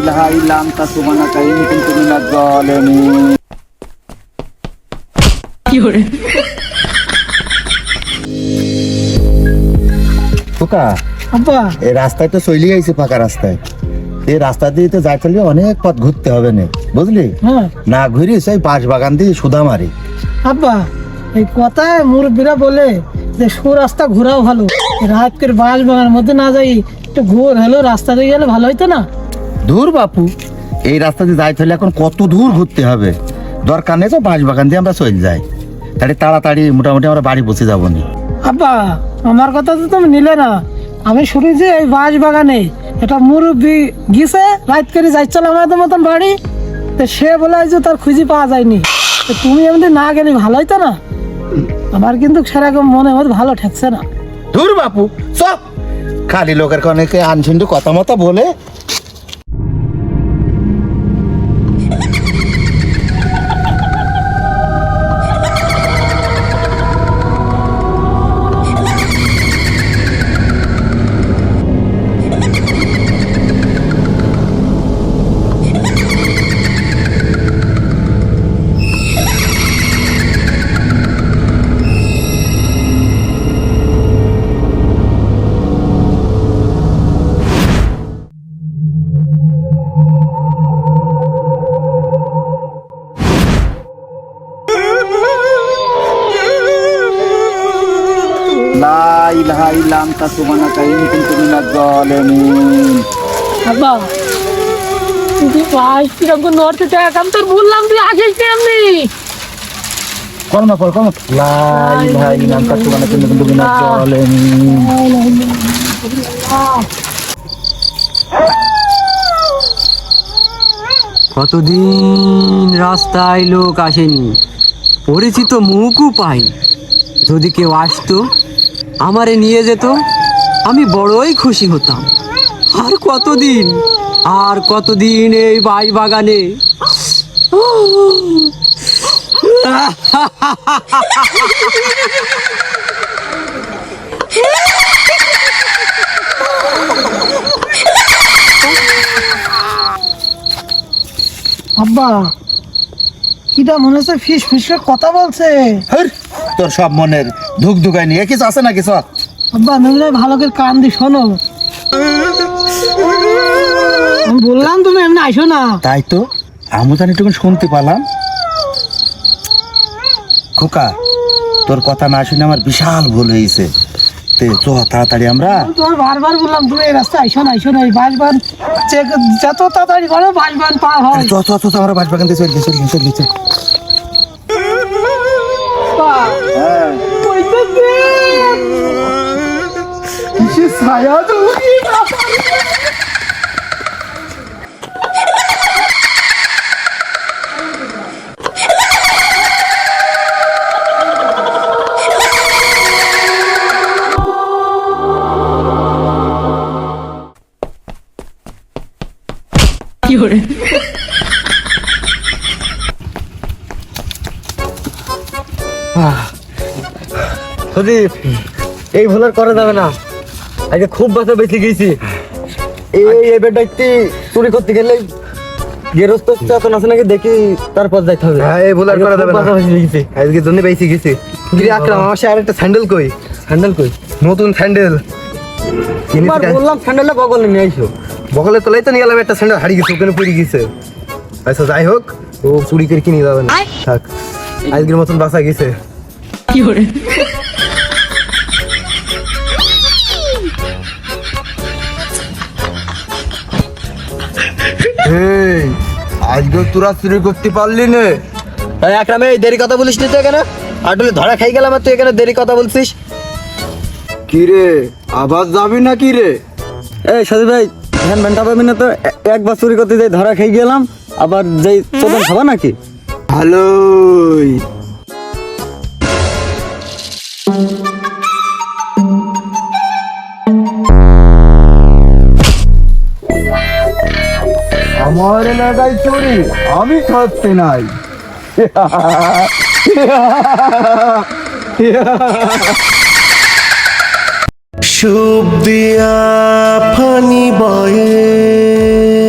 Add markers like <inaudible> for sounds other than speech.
ইলাহা ইল্লা আনতা সুবহানাকা ইন্নী কুনতু মিনাজ জালিমিন খোকা আব্বা। এই রাস্তায় তো চলে গেছে পাকা রাস্তায়। এই রাস্তা দিয়ে তো যাই চললে অনেক পথ ঘুরতে হবে না বুঝলি? হ্যাঁ। না ঘুরি সেই বাঁশ বাগান দিয়ে সুদা মারি। আব্বা এই কথায় মুরব্বীরা বলে যে সু রাস্তা ঘোরাও ভালো রাতের বাঁশ বাগানের মধ্যে না যাই একটু ঘোর হলো রাস্তা দিয়ে গেলে ভালো হইতো না? দূর বাপু এই রাস্তা দিয়ে যাই চললে এখন কত দূর ঘুরতে হবে? দরকার নেই তো বাঁশ বাগান দিয়ে আমরা চলে যাই। তাহলে তাড়াতাড়ি মোটামুটি আমরা বাড়ি বসে যাব নি। আব্বা আমার কথা তো তুমি নিলে না। আমি শুনেছি এই বাঁশ বাগানে এটা মুরব্বী গিয়েছে রাত করে যাইছিল আমাদের মতন বাড়ি। তো সে বলে যে তার খুঁজে পাওয়া যায়নি। তো তুমি এমনি না গেলে ভালো হইতো না। আমার কিন্তু সেরকম মনে মধ্যে ভালো ঠেকছে না। দূর বাপু সব খালি লোকের অনেকে আনছিন্দু কথা মতো বলে লা ইলাহা ইল্লা আনতা সুবহানাকা ইন্নী কুনতু মিনাজ জালিমিন আব্বা তুই ভাই কীরকম নড়তে দেখ আমি তোর বললাম তুই আসিস না এমনি। কর্ম কর কর্ম লা ইলাহা ইল্লা আনতা সুবহানাকা ইন্নী কুনতু মিনাজ জালিমিন কতদিন রাস্তায় লোক আসেনি? পরিচিত মুখও পাই যদি কেউ আসতো, আমারে নিয়ে যেত, আমি বড়ই খুশি হতাম। আর কতদিন? আর কতদিন এই বাই বাগানে? <laughs> আব্বা কিটা মনে হচ্ছে ফিস ফিস করে কথা বলছে। হর, তোর সব মনের ধুক ধুকাই নিয়ে কিছু আছে নাকি সব? আব্বা নইলে ভালো করে কান দি শোনো। আমি বললাম তুমি এমনি আইসো না। তাই তো আমি জানি তখন শুনতে পেলাম খোকা তোর কথা না শুনে আমার বিশাল ভুল হয়েছে। তে চ তাড়াতাড়ি আমরা। আমি বারবার বললাম তুমি এই রাস্তায় আইসো না আইসো না এই বাসবান চেক যত তাড়াতাড়ি করো বাসবান পার হয়। চ চ আমরা বাসবাগান দিয়ে চলছি চলছি চলছি চল। সদীপ এই ভুল আর করা যাবে না। আজকে খুব বাসা বেঁচে গেছি। এই এবার চুরি করতে গেলে গেরস্ত চেতন আছে নাকি দেখি তারপর যাইতে হবে। হ্যাঁ, এই ভুল আর করা যাবে না। বেঁচে আজকে জন্য বেশি গেছি। কিরে আকরাম আমার সে আরেকটা স্যান্ডেল কই? স্যান্ডেল কই? নতুন স্যান্ডেল। বললাম স্যান্ডেলটা বগলে নিয়ে আইসো। বকলে তোলাই তো নিয়ে গেলাম একটা স্যান্ডেল হারিয়ে গেছে ওখানে পড়ে গেছে। আচ্ছা যাই হোক ও চুরি করে কিনে যাবে না। থাক আজকের মতন বাসা গেছে। কি এই আজকে তোরা চুরি করতে পারলি না। একরামে এই দেরি কথা বলিস নি তো এখানে? আটলে ধরা খাই গেলাম আর তুই এখানে দেরি কথা বলছিস। কি রে আবার যাবি না কি রে? এই সাদি ভাই ধ্যান ভ্যানটা পাবি না তো? একবার চুরি করতে যাই ধরা খেয়ে গেলাম, আবার যেই চোদন খাবা নাকি? ভালোই। আমার এলাকায় চুরি, আমি থাকতে নাই। <laughs> শুভ দিয়া ফানি বয়ে